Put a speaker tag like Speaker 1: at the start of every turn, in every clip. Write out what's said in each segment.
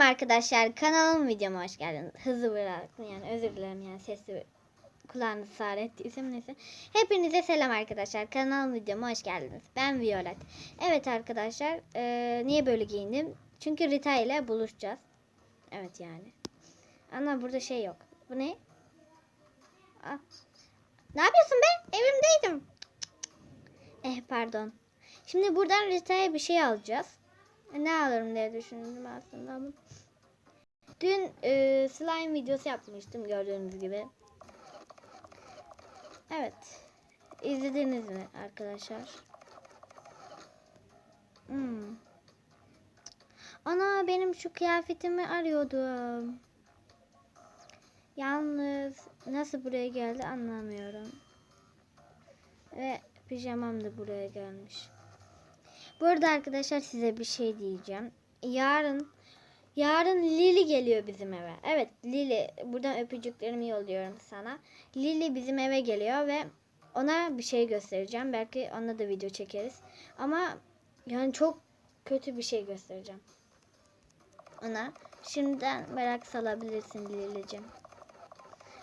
Speaker 1: Selam arkadaşlar. Kanalıma videoma hoş geldiniz. Hızlı bıraktım yani özür dilerim yani sesli kulağınızı sağır ettiysem neyse. Hepinize selam arkadaşlar. Kanalıma videoma hoş geldiniz. Ben Violet. Evet arkadaşlar eee, niye böyle giyindim? Çünkü Rita ile buluşacağız. Evet yani. Ama burada şey yok. Bu ne? Aa. Ne yapıyorsun be? Evimdeydim. Eh pardon. Şimdi buradan Rita'ya bir şey alacağız. Ne alırım diye düşündüm aslında. Dün e, slime videosu yapmıştım gördüğünüz gibi. Evet. İzlediniz mi arkadaşlar? Hmm. Ana benim şu kıyafetimi arıyordum. Yalnız nasıl buraya geldi anlamıyorum. Ve pijamam da buraya gelmiş. Bu arada arkadaşlar size bir şey diyeceğim. Yarın yarın Lili geliyor bizim eve. Evet Lili buradan öpücüklerimi yolluyorum sana. Lili bizim eve geliyor ve ona bir şey göstereceğim. Belki ona da video çekeriz. Ama yani çok kötü bir şey göstereceğim. Ona şimdiden merak salabilirsin Lili'cim.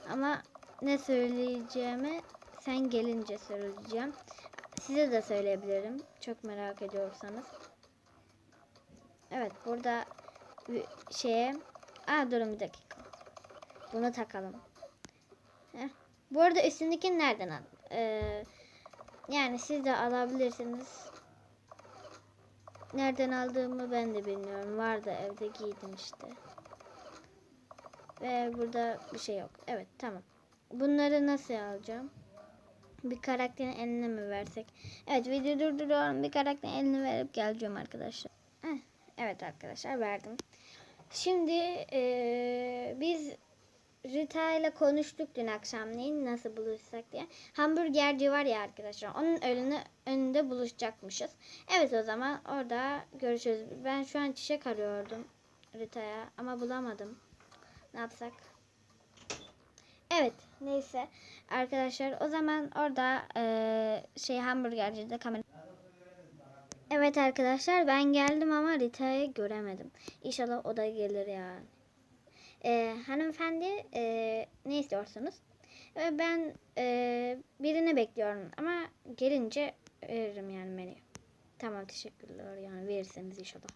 Speaker 1: Ama ne söyleyeceğimi sen gelince söyleyeceğim. Size de söyleyebilirim. Çok merak ediyorsanız. Evet burada şeye... Aa durun bir dakika. Bunu takalım. Heh. Bu arada üstündekini nereden al? Ee, yani siz de alabilirsiniz. Nereden aldığımı ben de bilmiyorum. Vardı evde giydim işte. Ve burada bir şey yok. Evet tamam. Bunları nasıl alacağım? Bir karakterin eline mi versek? Evet video durduruyorum. Bir karakterin eline verip geleceğim arkadaşlar. Evet arkadaşlar verdim. Şimdi eee, biz Rita ile konuştuk dün akşamleyin nasıl buluşsak diye. Hamburgerci var ya arkadaşlar. Onun önünde, önünde buluşacakmışız. Evet o zaman orada görüşürüz. Ben şu an çiçek arıyordum Rita'ya ama bulamadım. Ne yapsak? Evet neyse arkadaşlar o zaman orada eee, şey hamburgercide kamera Evet arkadaşlar ben geldim ama Rita'yı göremedim. İnşallah o da gelir yani. Eee, hanımefendi eee, ne istiyorsunuz? Ve ben eee, birini bekliyorum ama gelince veririm yani menüyü. Tamam teşekkürler yani verirseniz inşallah.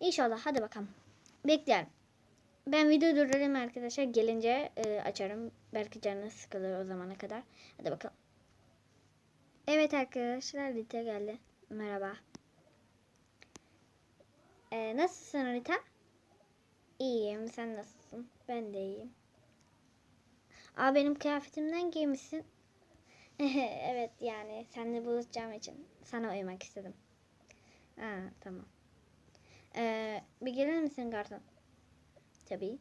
Speaker 1: İnşallah hadi bakalım. Bekleyelim. Ben video durdurayım arkadaşlar. Gelince e, açarım. Belki canınız sıkılır o zamana kadar. Hadi bakalım. Evet arkadaşlar Rita geldi. Merhaba. E, nasılsın Rita? İyiyim. Sen nasılsın? Ben de iyiyim. Aa benim kıyafetimden giymişsin. evet yani seninle buluşacağım için sana uymak istedim. Ha tamam. Ee, bir gelir misin garson? Tabii.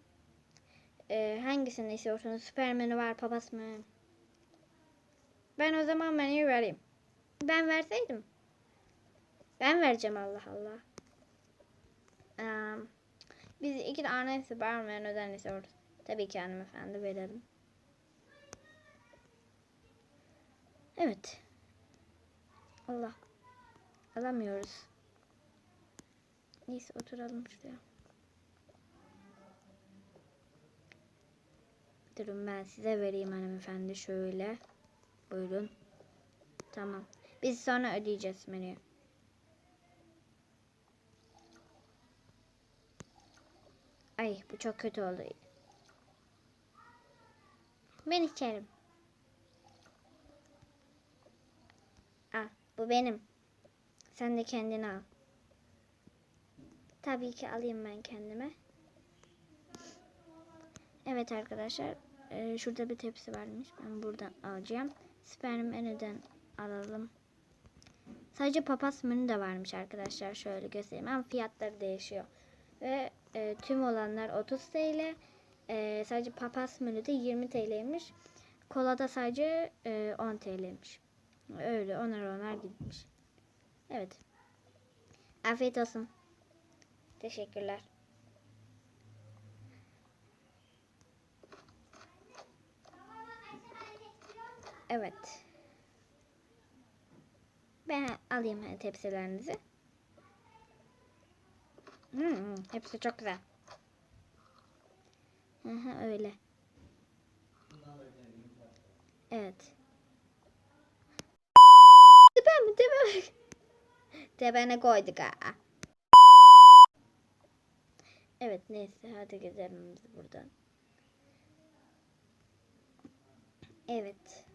Speaker 1: Ee, hangisini istiyorsunuz? Süper menü var, papas mı? Ben o zaman menüyü vereyim. Ben verseydim. Ben vereceğim Allah Allah. Ee, biz iki tane süper menüden istiyoruz. Tabii ki hanımefendi verelim. Evet. Allah. Alamıyoruz. Neyse oturalım şuraya. Durun ben size vereyim hanımefendi şöyle. Buyurun. Tamam. Biz sonra ödeyeceğiz menüyü. Ay bu çok kötü oldu. Ben içerim. Al bu benim. Sen de kendini al. Tabii ki alayım ben kendime. Evet arkadaşlar. E, şurada bir tepsi varmış. Ben buradan alacağım. Sperm menüden alalım. Sadece papas menü de varmış arkadaşlar. Şöyle göstereyim. Ama fiyatları değişiyor. Ve e, tüm olanlar 30 TL. E, sadece papas menüde 20 TL'ymiş. Kolada sadece e, 10 TL'ymiş. Öyle onar onar gitmiş. Evet. Afiyet olsun. Teşekkürler. Evet. Ben alayım tepsilerinizi. Hmm, hepsi çok güzel. Hı hı, öyle. Evet. Tepe mi? Tepe mi? Tepene koyduk ha. Evet neyse hadi gidelim biz buradan. Evet.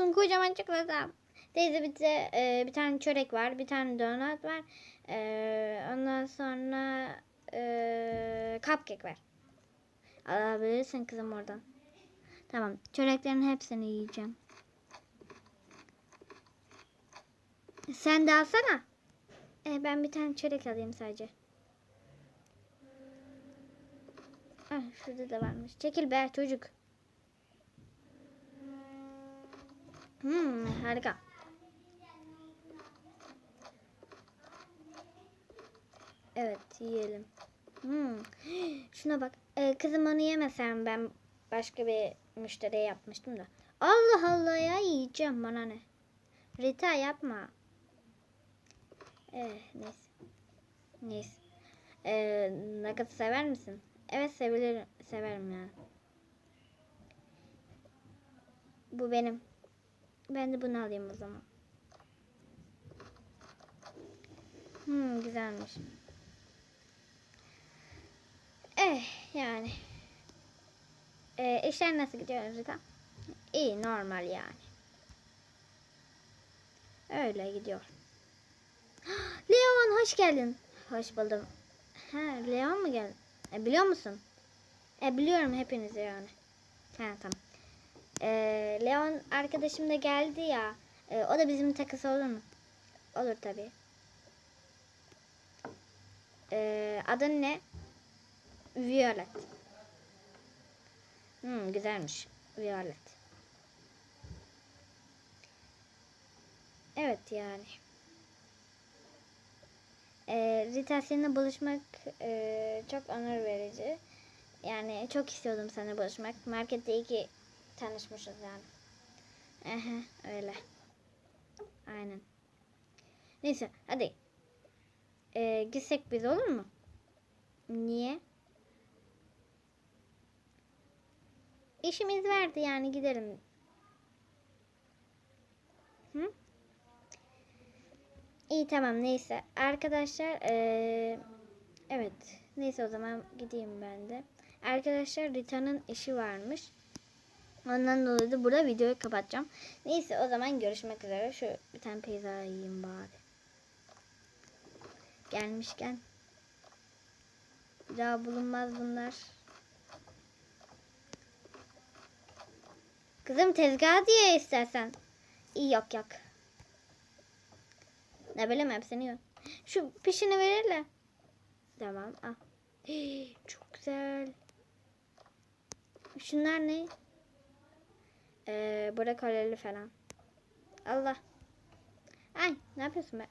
Speaker 1: Musun kocaman çikolata? Teyze bir, de, e, bir tane çörek var, bir tane donut var. E, ondan sonra e, cupcake var. Alabilirsin kızım oradan. Tamam, çöreklerin hepsini yiyeceğim. Sen de alsana. E, ben bir tane çörek alayım sadece. Ah, şurada da varmış. Çekil be çocuk. Hmm, harika. Evet, yiyelim. Hmm. Şuna bak. Ee, kızım onu yemesem ben başka bir müşteriye yapmıştım da. Allah Allah ya yiyeceğim bana ne. Rita yapma. Eh, neyse. Neyse. Ee, nugget sever misin? Evet severim, severim ya. Bu benim. Ben de bunu alayım o zaman. Hmm, güzelmiş. Eh yani. Ee, işler nasıl gidiyor Rita? İyi normal yani. Öyle gidiyor. Leon hoş geldin. Hoş buldum. Ha Leon mu geldi? E, biliyor musun? E, biliyorum hepinizi yani. Ha tamam. E, Leon arkadaşım da geldi ya. E, o da bizim takısı olur mu? Olur tabii. E, adın ne? Violet. Hmm, güzelmiş. Violet. Evet yani. Ee, Rita seninle buluşmak e, çok onur verici. Yani çok istiyordum seninle buluşmak. Markette iyi ki tanışmışız yani. Aha, öyle. Aynen. Neyse hadi. Ee, gitsek biz olur mu? Niye? İşimiz vardı yani gidelim. Hı? İyi tamam neyse. Arkadaşlar eee, evet neyse o zaman gideyim ben de. Arkadaşlar Rita'nın işi varmış. Ondan dolayı da burada videoyu kapatacağım. Neyse o zaman görüşmek üzere. Şu bir tane pizza yiyeyim bari. Gelmişken. Daha bulunmaz bunlar. Kızım tezgah diye istersen. İyi yok yok. Ne bileyim hepsini yiyor. Şu pişini verirler. Tamam al. Çok güzel. Şunlar ne? Ee, brokolili falan. Allah. Ay ne yapıyorsun be?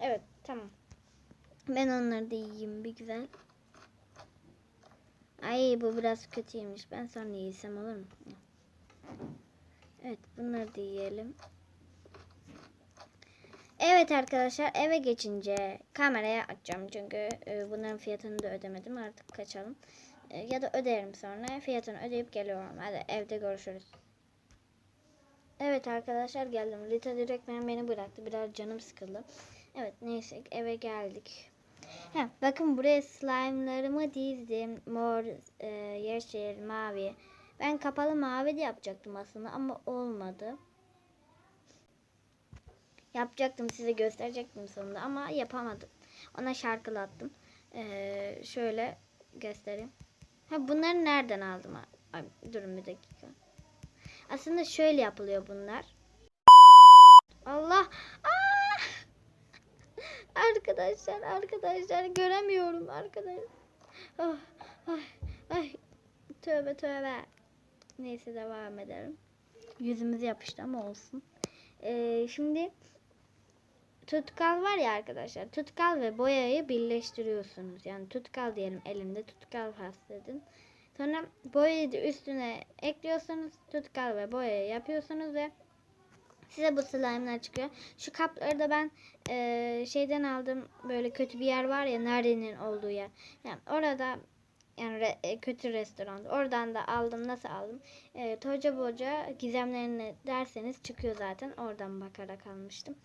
Speaker 1: Evet tamam. Ben onları da yiyeyim bir güzel. Ay bu biraz kötüymüş. Ben sonra yesem olur mu? Evet bunları da yiyelim. Evet arkadaşlar eve geçince kameraya açacağım çünkü e, bunların fiyatını da ödemedim artık kaçalım. Ya da öderim sonra fiyatını ödeyip geliyorum. Hadi evde görüşürüz. Evet arkadaşlar geldim. Rita direkt beni bıraktı. Biraz canım sıkıldı. Evet neyse eve geldik. Ha, bakın buraya slime'larımı dizdim. Mor, e, yeşil, mavi. Ben kapalı mavi de yapacaktım aslında ama olmadı. Yapacaktım size gösterecektim sonunda ama yapamadım. Ona şarkılattım. Ee, şöyle göstereyim. Ha bunları nereden aldım? Ay, durun bir dakika. Aslında şöyle yapılıyor bunlar. Allah! Aa! Arkadaşlar, arkadaşlar göremiyorum arkadaşlar. Oh, ay, ay. Tövbe tövbe. Neyse devam edelim. Yüzümüz yapıştı ama olsun. Ee, şimdi tutkal var ya arkadaşlar. Tutkal ve boyayı birleştiriyorsunuz. Yani tutkal diyelim elimde tutkal edin. Sonra boyayı da üstüne ekliyorsunuz. Tutkal ve boya yapıyorsunuz ve size bu slime'lar çıkıyor. Şu kapları da ben eee, şeyden aldım. Böyle kötü bir yer var ya Nari'nin olduğu yer. Yani orada yani re- e, kötü restoran. Oradan da aldım. Nasıl aldım? E, Toca Boca gizemlerini derseniz çıkıyor zaten. Oradan bakarak almıştım.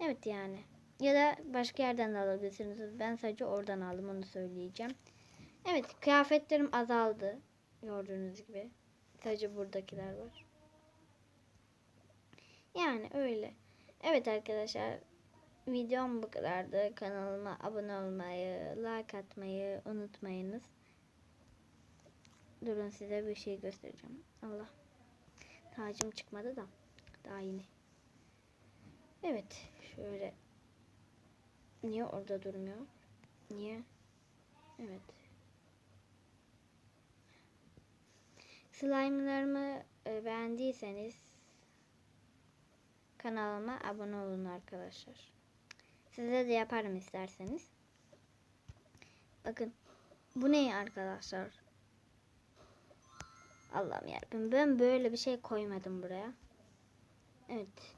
Speaker 1: Evet yani. Ya da başka yerden de alabilirsiniz. Ben sadece oradan aldım onu söyleyeceğim. Evet kıyafetlerim azaldı. Gördüğünüz gibi. Sadece buradakiler var. Yani öyle. Evet arkadaşlar. Videom bu kadardı. Kanalıma abone olmayı, like atmayı unutmayınız. Durun size bir şey göstereceğim. Allah. Tacım çıkmadı da. Daha yeni. Evet. Şöyle. Niye orada durmuyor? Niye? Evet. Slime'larımı e, beğendiyseniz kanalıma abone olun arkadaşlar. Size de yaparım isterseniz. Bakın. Bu ne arkadaşlar? Allah'ım yarabbim. Ben böyle bir şey koymadım buraya. Evet.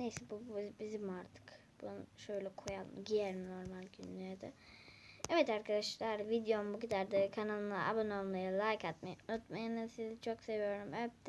Speaker 1: Neyse bu, bizim artık. Bunu şöyle koyalım. Giyerim normal günlerde. Evet arkadaşlar videom bu kadardı. Kanalıma abone olmayı, like atmayı unutmayın. Sizi çok seviyorum. Öptüm.